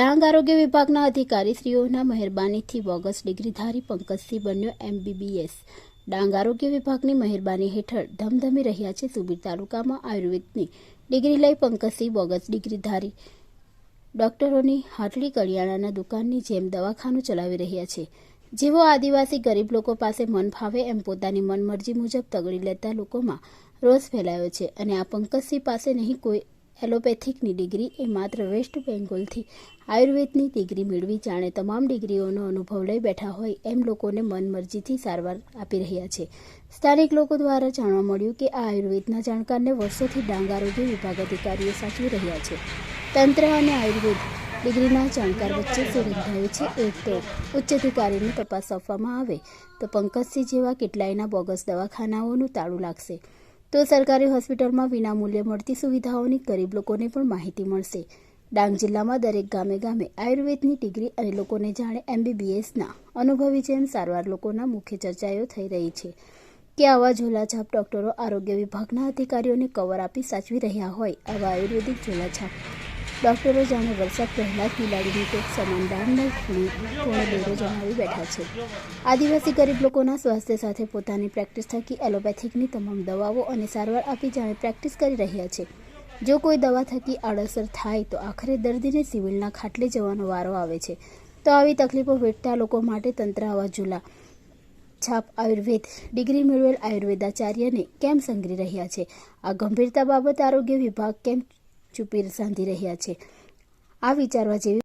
ડાંગ આરોગ્ય વિભાગના અધિકારીશ્રીઓના મહેરબાનીથી બોગસ ડિગ્રીધારી પંકજસિંહ બન્યો એમબીબીએસ. ડાંગ આરોગ્ય વિભાગની મહેરબાની હેઠળ ધમધમી રહ્યા છે સુબીર તાલુકામાં આયુર્વેદની ડિગ્રી લઈ પંકજસિંહ બોગસ ડિગ્રીધારી. ડોક્ટરોની હાટલી કરિયાણાના દુકાનની જેમ દવાખાનું ચલાવી રહ્યા છે. જેવો આદિવાસી ગરીબ લોકો પાસે મન ફાવે એમ પોતાની મનમરજી મુજબ તગડી લેતા લોકોમાં રોષ ફેલાયો છે અને આ પંકજસિંહ પાસે નહીં કોઈ એલોપેથિકની ડિગ્રી એ માત્ર વેસ્ટ બેંગોલથી આયુર્વેદની ડિગ્રી મેળવી જાણે તમામ ડિગ્રીઓનો અનુભવ લઈ બેઠા હોય એમ લોકોને મનમરજીથી સારવાર આપી રહ્યા છે. સ્થાનિક લોકો દ્વારા જાણવા મળ્યું કે આ આયુર્વેદના જાણકારને વર્ષોથી ડાંગ આરોગ્ય વિભાગ અધિકારીઓ સાચવી રહ્યા છે. તંત્ર અને આયુર્વેદ ડિગ્રીના જાણકાર વચ્ચે સુરંધાયું છે એક તો ઉચ્ચ અધિકારીને તપાસ સોંપવામાં આવે તો પંકજસિંહ જેવા કેટલાયના બોગસ દવાખાનાઓનું તાળું લાગશે. તો સરકારી હોસ્પિટલમાં વિનામૂલ્યે મળતી સુવિધાઓની ગરીબ લોકોને પણ માહિતી મળશે. ડાંગ જિલ્લામાં દરેક ગામે ગામે આયુર્વેદની ડિગ્રી અને લોકોને જાણે એમબીબીએસના અનુભવી જેમ સારવાર લોકોના મુખ્ય ચર્ચાઓ થઈ રહી છે. કે આવા ઝોલાછાપ ડોક્ટરો આરોગ્ય વિભાગના અધિકારીઓને કવર આપી સાચવી રહ્યા હોય, આવા આયુર્વેદિક ઝોલાછાપ ડોક્ટરો જાણે વરસાદ પહેલા ખિલાડીની કોઈક સમાન ડાંગના ખૂણે કોણે ડેરો જમાવી બેઠા છે. આદિવાસી ગરીબ લોકોના સ્વાસ્થ્ય સાથે પોતાની પ્રેક્ટિસ થકી એલોપેથિકની તમામ દવાઓ અને સારવાર આપી જાણે પ્રેક્ટિસ કરી રહ્યા છે. જો કોઈ દવા થકી આડઅસર થાય તો આખરે દર્દીને સિવિલના ખાટલે જવાનો વારો આવે છે. તો આવી તકલીફો વેઠતા લોકો માટે તંત્ર આવા જુલા છાપ આયુર્વેદ, ડિગ્રી મેળવેલ આયુર્વેદાચાર્યને કેમ સંગ્રી રહ્યા છે? આ ગંભીરતા બાબત આરોગ્ય વિભાગ કેમ ચૂપી સાંધી રહ્યા છે. આ વિચારવા જેવી